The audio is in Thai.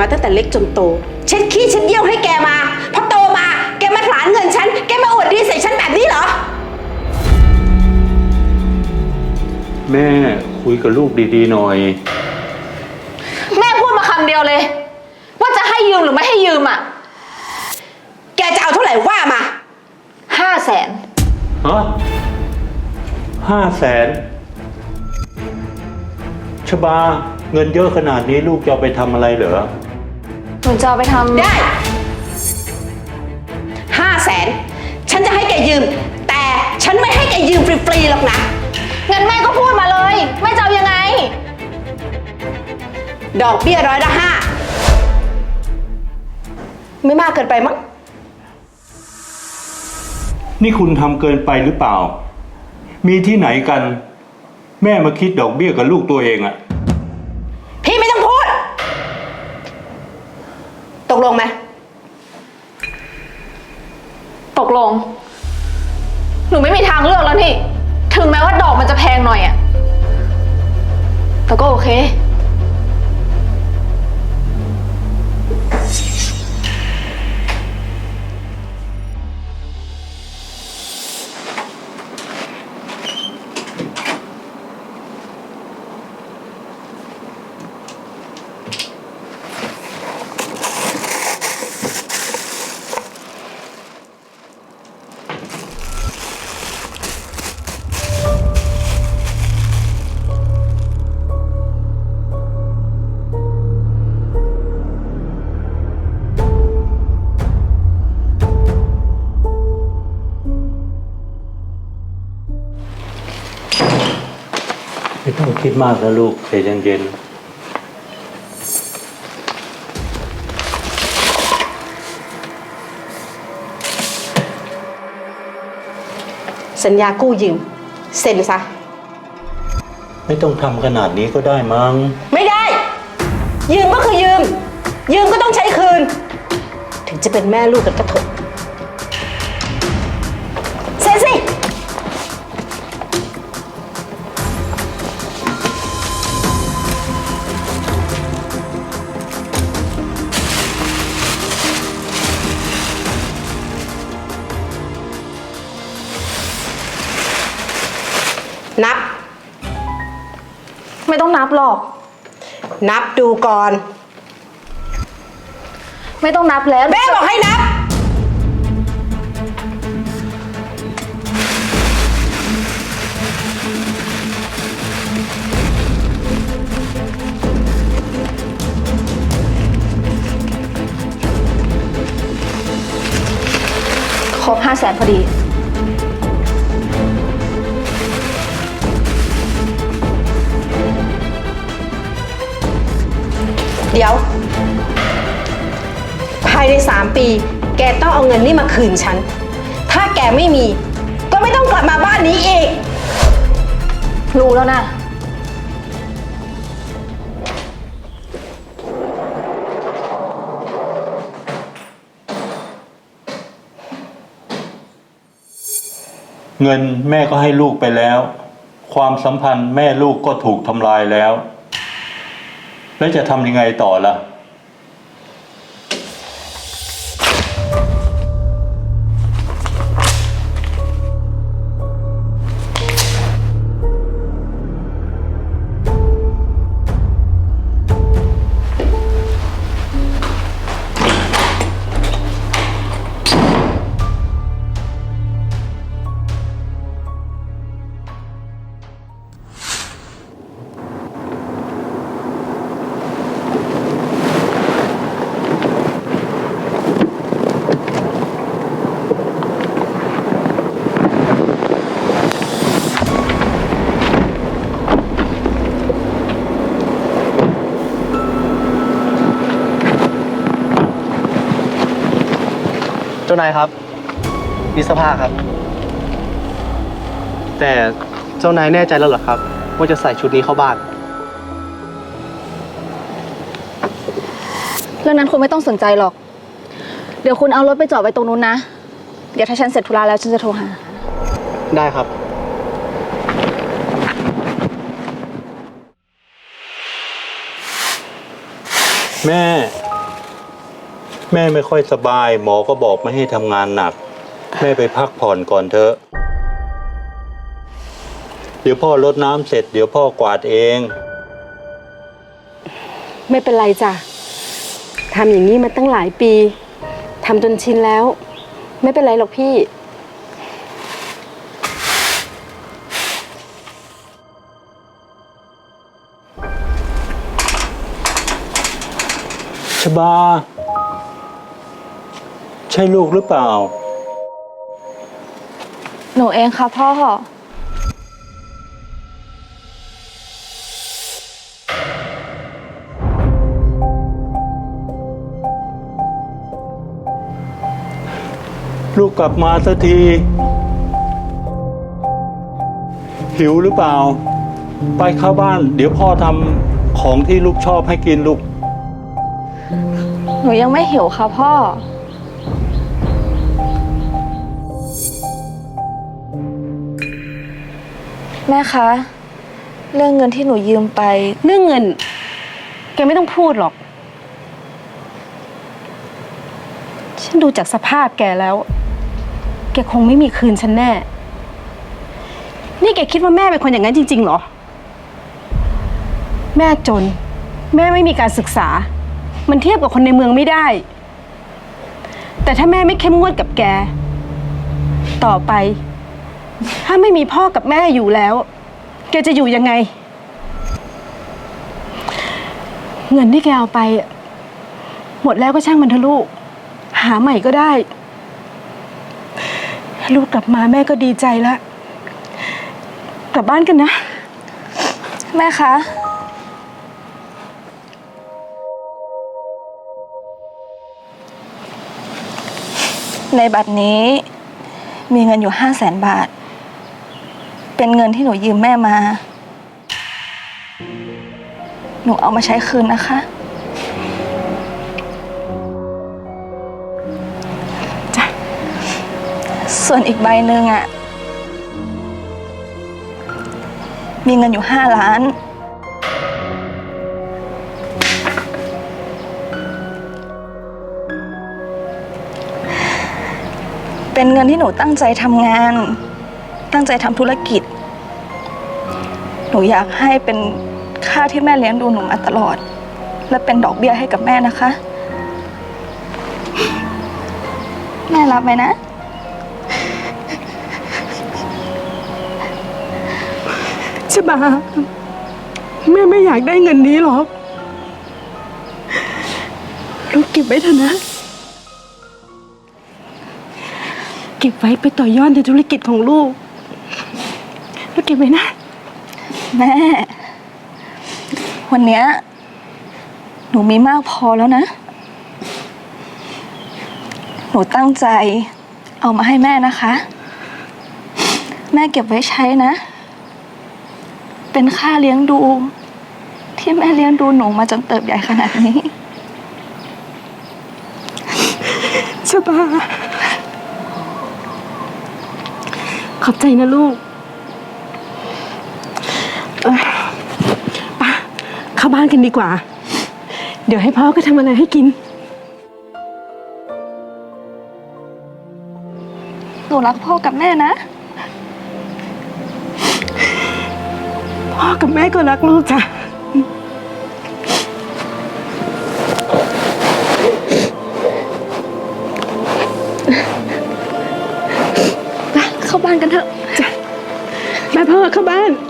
มาตั้งแต่เล็กจนโต เช็ดขี้เช็ดเยี่ยวให้แกมา พอโตมา แกมาผลานเงินฉัน แกมาอวดดีใส่ฉันแบบนี้เหรอ แม่คุยกับลูกดีๆหน่อย แม่พูดมาคำเดียวเลย ว่าจะให้ยืมหรือไม่ให้ยืมอะ แกจะเอาเท่าไหร่ว่ามาห้าแสนฮะห้าแสนชบาเงินเยอะขนาดนี้ลูกจะเอาไปทำอะไรเหรอ หนูจะเอาไปทำได้ห้าแสนฉันจะให้แกยืม แต่ฉันไม่ให้แกยืมฟรีๆหรอกนะ งั้นแม่ก็พูดมาเลยแม่จะเอายังไง ดอกเบี้ยร้อยละห้าไม่มากเกินไปมั้งนี่คุณทำเกินไปหรือเปล่า มีที่ไหนกัน แม่มาคิดดอกเบี้ยกับลูกตัวเองอะ ลงไหม ตกลง หนูไม่มีทางเลือกแล้วนี่ ถึงแม้ว่าดอกมันจะแพงหน่อยอะแต่ก็โอเค ไม่ต้องคิดมากนะลูกใจเย็นสัญญากู้ยืมเซ็นซะๆไม่ต้องทำขนาดนี้ก็ได้มั้ง ไม่ได้ ยืมก็คือยืม ยืมก็ต้องใช้คืน ถึงจะเป็นแม่ลูกกันก็เถอะ นับ ไม่ต้องนับหรอก นับดูก่อน ไม่ต้องนับแล้วแม่บอกให้นับ ครบห้าแสนพอดี เดี๋ยว ภายในสามปี แกต้องเอาเงินนี่มาคืนฉัน ถ้าแกไม่มี ก็ไม่ต้องกลับมาบ้านนี้อีก รู้แล้วนะ เงินแม่ก็ให้ลูกไปแล้ว ความสัมพันธ์แม่ลูกก็ถูกทำลายแล้ว แล้วจะทำยังไงต่อล่ะ จ้านายครับ มีเสภาครับ แต่เจ้านายแน่ใจแล้วเหรอครับ ว่าจะใส่ชุดนี้เข้าบ้าน เรื่องนั้นคุณไม่ต้องสนใจหรอก เดี๋ยวคุณเอารถไปจอดไว้ตรงนู้นนะ เดี๋ยวถ้าฉันเสร็จธุระแล้วฉันจะโทรหา ได้ครับ แม่ แม่ไม่ค่อยสบาย หมอก็บอกไม่ให้ทำงานหนัก แม่ไปพักผ่อนก่อนเถอะ เดี๋ยวพ่อรดน้ำเสร็จ เดี๋ยวพ่อกวาดเอง ไม่เป็นไรจ้ะทำอย่างนี้มาตั้งหลายปีทำจนชินแล้ว ไม่เป็นไรหรอกพี่ ชบา ใช่ลูกหรือเปล่า หนูเองค่ะพ่อ ลูกกลับมาสักที หิวหรือเปล่า ไปเข้าบ้าน เดี๋ยวพ่อทำของที่ลูกชอบให้กินลูก หนูยังไม่หิวค่ะพ่อ แม่คะ เรื่องเงินที่หนูยืมไป เรื่องเงิน แกไม่ต้องพูดหรอก ฉันดูจากสภาพแกแล้ว แกคงไม่มีคืนฉันแน่ นี่แกคิดว่าแม่เป็นคนอย่างนั้นจริงๆเหรอ แม่จน แม่ไม่มีการศึกษา มันเทียบกับคนในเมืองไม่ได้ แต่ถ้าแม่ไม่เข้มงวดกับแก ต่อไป ถ้าไม่มีพ่อกับแม่อยู่แล้ว แกจะอยู่ยังไง เงินที่แกเอาไป หมดแล้วก็ช่างมันเถอะลูก หาใหม่ก็ได้ ลูกกลับมาแม่ก็ดีใจแล้ว กลับบ้านกันนะ แม่คะในบัตรนี้มีเงินอยู่ห้าแสนบาท เป็นเงินที่หนูยืมแม่มา หนูเอามาใช้คืนนะคะ จ้ะ ส่วนอีกใบหนึ่งอะมีเงินอยู่ห้าล้าน เป็นเงินที่หนูตั้งใจทำงาน ตั้งใจทำธุรกิจ หนูอยากให้เป็นค่าที่แม่เลี้ยงดูหนูมาตลอด และเป็นดอกเบี้ยให้กับแม่นะคะ แม่รับไหมนะ ชบาแม่ไม่อยากได้เงินนี้หรอกลูกเก็บไว้เถอะนะ เก็บไว้ไปต่อยอดในธุรกิจของลูกลูกเก็บไว้นะ แม่ วันเนี้ยหนูมีมากพอแล้วนะ หนูตั้งใจเอามาให้แม่นะคะ แม่เก็บไว้ใช้นะ เป็นค่าเลี้ยงดู ที่แม่เลี้ยงดูหนูมาจนเติบใหญ่ขนาดนี้ชบาขอบใจนะลูกเอ้ยไป้าเข้า บ้านกันดีกว่า เดี๋ยวให้พ่อก็ทำอะไรให้กิน หนูรักพ่อกับแม่นะ พ่อกับแม่ก็รักลูกจ้ะเข้าบ้านกันเถอะ แม่พ่อเข้าบ้านไ